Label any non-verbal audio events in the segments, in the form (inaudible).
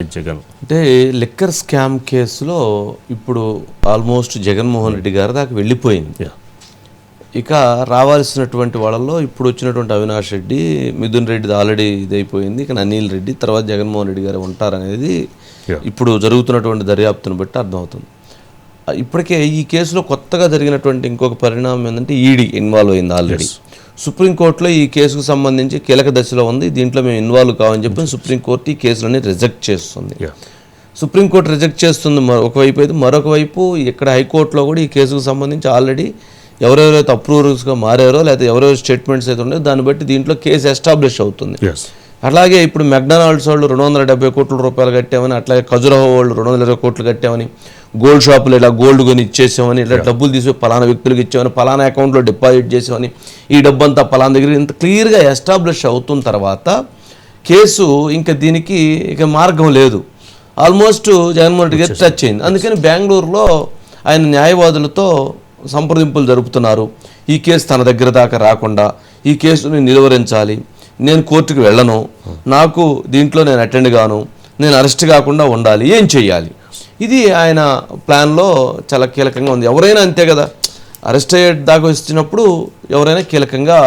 జగన్ అంటే liquor scam కేసులో ఇప్పుడు ఆల్మోస్ట్ జగన్మోహన్ రెడ్డి గారి దాకా వెళ్ళిపోయింది. ఇక రావాల్సినటువంటి వాళ్ళలో ఇప్పుడు వచ్చినటువంటి అవినాష్ రెడ్డి మిథున్ రెడ్డిది ఆల్రెడీ ఇదైపోయింది. ఇక అనిల్ రెడ్డి తర్వాత జగన్మోహన్ రెడ్డి గారు ఉంటారనేది. ఇప్పుడు జరుగుతున్నటువంటి దర్యాప్తును బట్టి అర్థమవుతుంది. ఇప్పటికే ఈ కేసులో కొత్తగా జరిగినటువంటి ఇంకొక పరిణామం ఏంటంటే ఈడీ ఇన్వాల్వ్ అయింది ఆల్రెడీ సుప్రీంకోర్టులో ఈ కేసుకు సంబంధించి కీలక దశలో ఉంది. దీంట్లో మేము ఇన్వాల్వ్ కావని చెప్పి సుప్రీంకోర్టు ఈ కేసులని రిజెక్ట్ చేస్తుంది. సుప్రీంకోర్టు రిజెక్ట్ చేస్తుంది ఒకవైపు అయితే మరొక వైపు ఇక్కడ హైకోర్టులో కూడా ఈ కేసుకు సంబంధించి ఆల్రెడీ ఎవరెవరైతే అప్రూవర్స్గా మారారో లేకపోతే ఎవరెవరు స్టేట్మెంట్స్ అయితే ఉన్నాయో దాన్ని బట్టి దీంట్లో కేసు ఎస్టాబ్లిష్ అవుతుంది. అలాగే ఇప్పుడు మెక్డొనాల్డ్స్ వాళ్ళు రెండు వందల డెబ్బై కోట్ల రూపాయలు కట్టామని అట్లాగే ఖజురహో వాళ్ళు రెండు వందల ఇరవై కోట్లు కట్టామని గోల్డ్ షాపులు ఇలా గోల్డ్ కొని ఇచ్చేసామని ఇలా డబ్బులు తీసి పలానా వ్యక్తులకు ఇచ్చామని పలానా అకౌంట్లో డిపాజిట్ చేసామని ఈ డబ్బు అంతా పలానా దగ్గర ఇంత క్లియర్గా ఎస్టాబ్లిష్ అవుతున్న తర్వాత కేసు ఇంకా దీనికి ఇక మార్గం లేదు. ఆల్మోస్ట్ జగన్మోహన్ రెడ్డి గారు టచ్ అయింది. అందుకని బెంగళూరులో ఆయన న్యాయవాదులతో సంప్రదింపులు జరుపుతున్నారు. ఈ కేసు తన దగ్గర దాకా రాకుండా ఈ కేసుని నిలువరించాలి. నేను కోర్టుకు వెళ్ళను. నాకు దీంట్లో నేను అటెండ్ గాను. నేను అరెస్ట్ కాకుండా ఉండాలి. ఏం చెయ్యాలి? ఇది ఆయన ప్లాన్లో చాలా కీలకంగా ఉంది. ఎవరైనా అంతే కదా. అరెస్ట్ అయ్యే దాకా వచ్చినప్పుడు ఎవరైనా కీలకంగా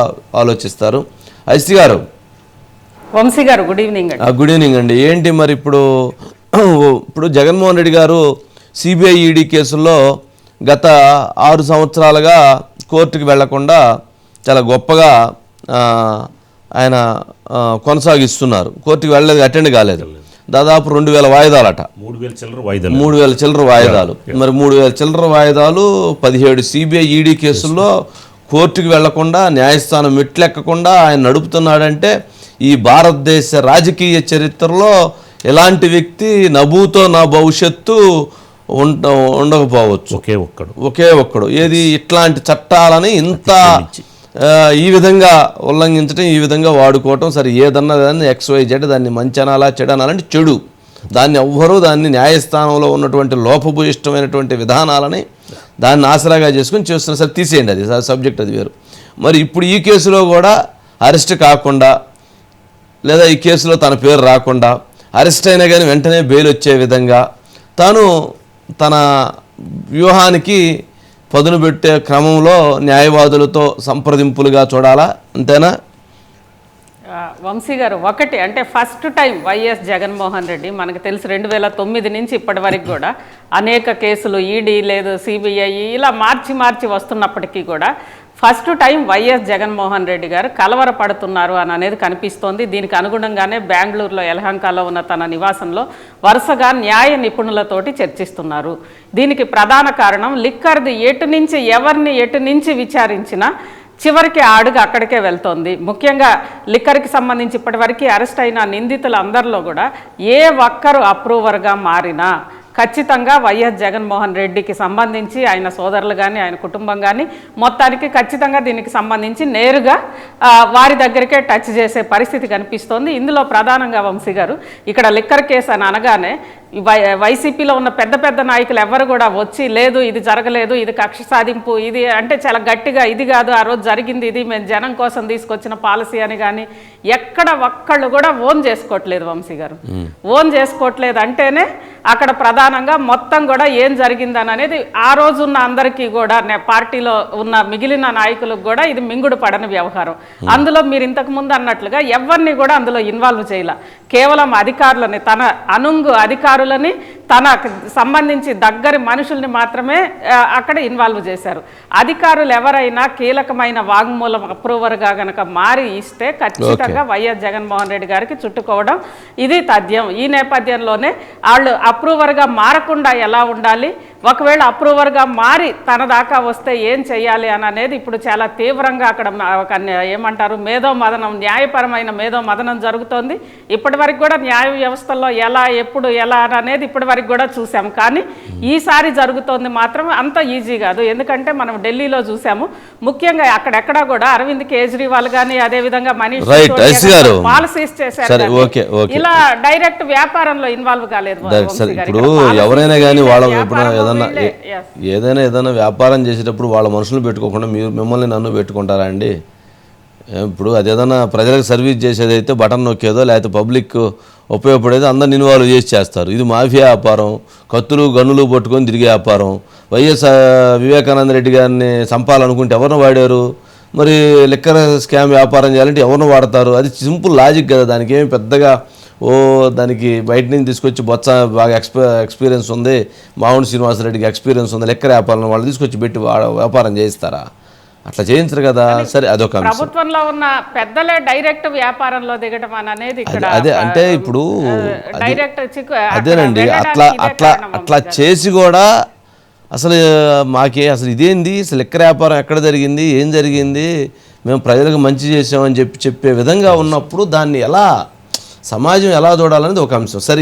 ఆలోచిస్తారు. ఐసీ గారు. వంశీ గారు గుడ్ ఈవినింగ్ గుడ్ ఈవినింగ్ అండి. ఏంటి మరి ఇప్పుడు (clears throat) ఇప్పుడు జగన్మోహన్ రెడ్డి గారు సిబిఐ ఈడీ కేసుల్లో గత ఆరు సంవత్సరాలుగా కోర్టుకు వెళ్ళకుండా చాలా గొప్పగా ఆయన కొనసాగిస్తున్నారు. కోర్టుకు వెళ్ళలేదు అటెండ్ కాలేదు. దాదాపు రెండు వేల వాయిదాలట. మూడు వేల చిల్లర వాయిదాలు. మూడు వేల చిల్లర వాయిదాలు. మరి మూడు వేల చిల్లర వాయిదాలు పదిహేడు సిబిఐ ఈడీ కేసుల్లో కోర్టుకు వెళ్ళకుండా న్యాయస్థానం మెట్లెక్కకుండా ఆయన నడుపుతున్నాడంటే ఈ భారతదేశ రాజకీయ చరిత్రలో ఎలాంటి వ్యక్తి నభూతో నా భవిష్యత్తు ఉండ ఉండకపోవచ్చు. ఒకే ఒక్కడు. ఒకే ఒక్కడు. ఏది ఇట్లాంటి చట్టాలని ఇంత ఈ విధంగా ఉల్లంఘించడం ఈ విధంగా వాడుకోవటం సరే ఏదన్నా దాన్ని ఎక్స్వై జెడ్ దాన్ని మంచి అనాలా చెడు అనాలంటే చెడు. దాన్ని ఎవ్వరూ దాన్ని న్యాయస్థానంలో ఉన్నటువంటి లోపభూయిష్టమైనటువంటి విధానాలని దాన్ని ఆసరాగా చేసుకుని చేస్తున్న సరే తీసేయండి అది సబ్జెక్ట్ అది వేరు. మరి ఇప్పుడు ఈ కేసులో కూడా అరెస్ట్ కాకుండా లేదా ఈ కేసులో తన పేరు రాకుండా అరెస్ట్ అయినా కానీ వెంటనే బెయిల్ వచ్చే విధంగా తాను తన వ్యూహానికి పదును పెట్టే క్రమంలో న్యాయవాదులతో సంప్రదింపులుగా చూడాలా? అంతేనా? వంశీ గారు ఒకటి అంటే first time YS Jaganmohan Reddy మనకు తెలిసి రెండు వేల తొమ్మిది నుంచి ఇప్పటి వరకు కూడా అనేక కేసులు ఈడీ లేదు సిబిఐ ఇలా మార్చి మార్చి వస్తున్నప్పటికీ కూడా first time YS Jaganmohan Reddy garu కలవరపడుతున్నారు అని అనేది కనిపిస్తోంది. దీనికి అనుగుణంగానే బెంగళూరులో యలహంకలో ఉన్న తన నివాసంలో వరుసగా న్యాయ నిపుణులతోటి చర్చిస్తున్నారు. దీనికి ప్రధాన కారణం లిక్కర్ది ఎటు నుంచి ఎవరిని ఎటు నుంచి విచారించినా చివరికి ఆ అడుగు అక్కడికే వెళ్తోంది. ముఖ్యంగా లిక్కర్కి సంబంధించి ఇప్పటివరకు అరెస్ట్ అయిన నిందితులందరిలో కూడా ఏ ఒక్కరు అప్రూవర్గా మారినా ఖచ్చితంగా వైఎస్ జగన్మోహన్ రెడ్డికి సంబంధించి ఆయన సోదరులు కానీ ఆయన కుటుంబం కానీ మొత్తానికి ఖచ్చితంగా దీనికి సంబంధించి నేరుగా వారి దగ్గరికే టచ్ చేసే పరిస్థితి కనిపిస్తోంది. ఇందులో ప్రధానంగా వంశీ గారు ఇక్కడ లిక్కర్ కేసు అని అనగానే వైసీపీలో ఉన్న పెద్ద పెద్ద నాయకులు ఎవరు కూడా వచ్చి లేదు ఇది జరగలేదు ఇది కక్ష సాధింపు ఇది అంటే చాలా గట్టిగా ఇది కాదు ఆ రోజు జరిగింది ఇది మేము జనం కోసం తీసుకొచ్చిన పాలసీ అని కానీ ఎక్కడ ఒక్కళ్ళు కూడా ఓన్ చేసుకోవట్లేదు వంశీ గారు. ఓన్ చేసుకోవట్లేదు అంటేనే అక్కడ ప్రధానంగా మొత్తం కూడా ఏం జరిగిందని అనేది ఆ రోజు ఉన్న అందరికీ కూడా నే- పార్టీలో ఉన్న మిగిలిన నాయకులకు కూడా ఇది మింగుడు పడని వ్యవహారం. అందులో మీరు ఇంతకు ముందు అన్నట్లుగా ఎవరిని కూడా అందులో ఇన్వాల్వ్ చేయాల. కేవలం అధికారులని తన అనుంగు అధికారులని తన సంబంధించి దగ్గరి మనుషుల్ని మాత్రమే అక్కడ ఇన్వాల్వ్ చేశారు. అధికారులు ఎవరైనా కీలకమైన వాంగ్మూలం అప్రూవర్గా గనక మారి ఇస్తే ఖచ్చితంగా వైఎస్ జగన్మోహన్ రెడ్డి గారికి చుట్టుకోవడం ఇది తథ్యం. ఈ నేపథ్యంలోనే వాళ్ళు అప్రూవర్గా మారకుండా ఎలా ఉండాలి? ఒకవేళ అప్రూవర్గా మారి తన దాకా వస్తే ఏం చేయాలి అని అనేది ఇప్పుడు చాలా తీవ్రంగా అక్కడ ఒక ఏమంటారు మేధో మదనం న్యాయపరమైన మేధో మదనం జరుగుతోంది ఇప్పటి వరకు కూడా న్యాయ వ్యవస్థలో ఎలా ఎప్పుడు ఎలా అని అనేది ఇప్పటి వరకు కూడా చూసాం కానీ ఈసారి జరుగుతోంది మాత్రం అంత ఈజీ కాదు ఎందుకంటే మనం ఢిల్లీలో చూసాము ముఖ్యంగా అక్కడెక్కడా కూడా అరవింద్ కేజ్రీవాల్ కానీ అదేవిధంగా మనీష్. పాలసీస్ చేశారు. ఇలా డైరెక్ట్ వ్యాపారంలో ఇన్వాల్వ్ కాలేదు. ఇప్పుడు ఎవరైనా కానీ వాళ్ళ ఏదన్నా. ఏదైనా ఏదైనా వ్యాపారం చేసేటప్పుడు వాళ్ళ మనుషులు పెట్టుకోకుండా మీరు మిమ్మల్ని నన్ను పెట్టుకుంటారా అండి? ఇప్పుడు అది ఏదైనా ప్రజలకు సర్వీస్ చేసేదైతే బటన్ నొక్కేదో లేకపోతే పబ్లిక్ ఉపయోగపడేది అందరిని ఇన్వాల్వ్ చేసి చేస్తారు. ఇది మాఫియా వ్యాపారం కత్తులు గన్నులు పట్టుకొని తిరిగే వ్యాపారం. వైఎస్ వివేకానంద రెడ్డి గారిని చంపాలనుకుంటే ఎవరిని వాడారు? మరి లిక్కర్ స్కామ్ వ్యాపారం చేయాలంటే ఎవరిని వాడతారు? అది సింపుల్ లాజిక్ కదా దానికి. ఏమి పెద్దగా ఓ దానికి బయట నుంచి తీసుకొచ్చి బొత్స బాగా ఎక్స్పీ ఎక్స్పీరియన్స్ ఉంది. మావుండి శ్రీనివాసరెడ్డికి ఎక్స్పీరియన్స్ ఉంది. లెక్కర వ్యాపారం వాళ్ళు తీసుకొచ్చి పెట్టి వ్యాపారం చేయిస్తారా? అట్లా చేయించరు కదా. సరే అదొక ప్రభుత్వంలో ఉన్న పెద్దలే డైరెక్ట్ వ్యాపారంలో దిగడం అని అనేది ఇక్కడ అదే అంటే ఇప్పుడు డైరెక్ట్ అదేనండి. అట్లా అట్లా అట్లా చేసి కూడా అసలు మాకే అసలు ఇదేంది? అసలు లెక్క వ్యాపారం ఎక్కడ జరిగింది? ఏం జరిగింది? మేము ప్రజలకు మంచి చేసామని చెప్పి చెప్పే విధంగా ఉన్నప్పుడు దాన్ని ఎలా సమాజం ఎలా చూడాలనేది ఒక అంశం. సరే